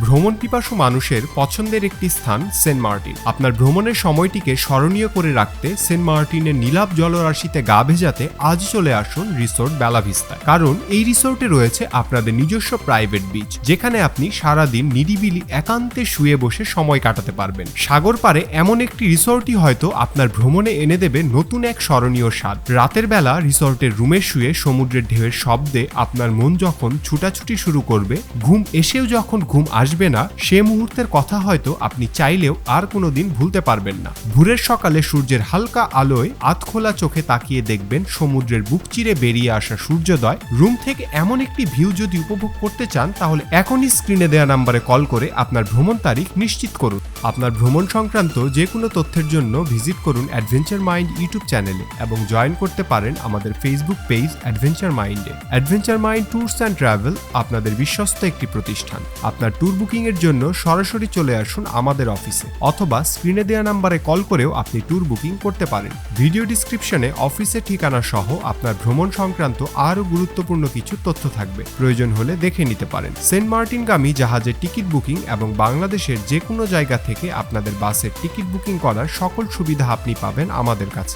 ভ্রমণ পিপাসু মানুষের পছন্দের একটি স্থান সেন্ট মার্টিন। আপনার ভ্রমণের সময়টিকে স্মরণীয় করে রাখতে সেন্ট মার্টিনের নীলাভ জলরাশিতে গা ভেজাতে আজ চলে আসুন রিসোর্ট বেলাভিস্তায় কারণ এই রিসোর্টে রয়েছে আপনাদের নিজস্ব প্রাইভেট বিচ, যেখানে আপনি সারাদিন নিরিবিলি একান্তে শুয়ে বসে সময় কাটাতে পারবেন। সাগর পারে এমন একটি রিসোর্টই হয়তো আপনার ভ্রমণে এনে দেবে নতুন এক স্মরণীয় স্বাদ। রাতের বেলা রিসোর্টের রুমে শুয়ে সমুদ্রের ঢেউয়ের শব্দে আপনার মন যখন ছুটাছুটি শুরু করবে, ঘুম এসেও যখন ঘুম আসবে না, সে মুহূর্তের কথা হয়তো আপনি চাইলেও আর কোনোদিন ভুলতে পারবেন না। ভোরের সকালে সূর্যের হালকা আলোয় আতখোলা চোখে তাকিয়ে দেখবেন সমুদ্রের বুক চিরে বেরিয়ে আসা সূর্যোদয়। রুম থেকে এমন একটি ভিউ যদি উপভোগ করতে চান, তাহলে এখনই স্ক্রিনে দেওয়া নাম্বারে কল করে আপনার ভ্রমণ তারিখ নিশ্চিত করুন। আপনার ভ্রমণ সংক্রান্ত যে কোনো তথ্যের জন্য ভিজিট করুন অ্যাডভেঞ্চার মাইন্ড ইউটিউব চ্যানেলে এবং জয়েন করতে পারেন আমাদের ফেসবুক পেজ অ্যাডভেঞ্চার মাইন্ডে। Adventure Mind Tours and Travel আপনাদের বিশ্বস্ত একটি প্রতিষ্ঠান। আপনার ট্যুর বুকিং এর জন্য সরাসরি চলে আসুন আমাদের অফিসে অথবা স্ক্রিনে দেওয়া নাম্বারে কল করেও আপনি ট্যুর বুকিং করতে পারেন। ভিডিও ডিসক্রিপশনে অফিসের ঠিকানা সহ আপনার ভ্রমণ সংক্রান্ত আরও গুরুত্বপূর্ণ কিছু তথ্য থাকবে। প্রয়োজন হলে দেখে নিতে পারেন। সেন্ট মার্টিনগামী জাহাজের টিকিট বুকিং এবং বাংলাদেশের যে কোনো জায়গা থেকে আপনাদের বাসের টিকিট বুকিং করার সকল সুবিধা আপনি পাবেন আমাদের কাছে।